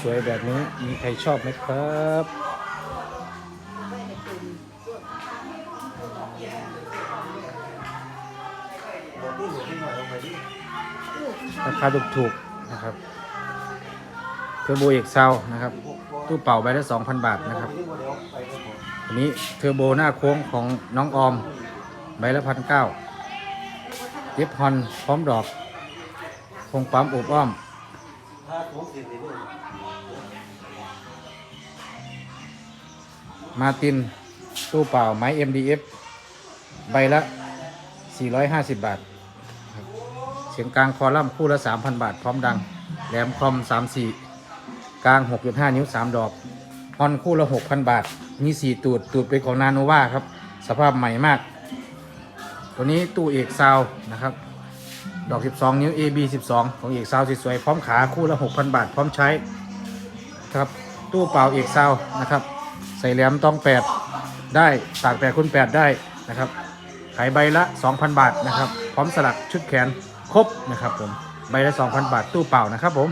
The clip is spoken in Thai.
สวยๆแบบนี้มีใครชอบไหมครับราคาถูกๆนะครับเทอร์โบเอกเซานะครับตู้เป่าใบละ2,000 บาทนะครับอันนี้เทอร์โบหน้าโค้งของน้องออมใบละพันเก้าเย็บฮอนพร้อมดอกพงปั๊มอบอ้อม มาติน ตู้เปล่า ไม้ MDF ใบละ 450 บาท เสียงกลางคอลัมน์คู่ละ 3,000 บาท พร้อมดัง แหลมคอม 34 กลาง 6.5 นิ้ว 3 ดอกฮอนคู่ละ 6,000 บาท มี 4 ตูด ตูดเป็นของนาโนวาครับ สภาพใหม่มาก ตัวนี้ตู้เอกซาวนะครับ ดอก 12 นิ้ว AB 12 ของเอกซาวสวยๆพร้อมขาคู่ละ 6,000 บาท พร้อมใช้ครับตู้เปล่าเอกซาวนะครับ ใส่แหลมต้อง8ได้ตาก8คูณ8ได้นะครับ ขายใบละ 2,000 บาทนะครับ พร้อมสลักชุดแขนครบนะครับผม ใบละ 2,000 บาทตู้เปล่านะครับผม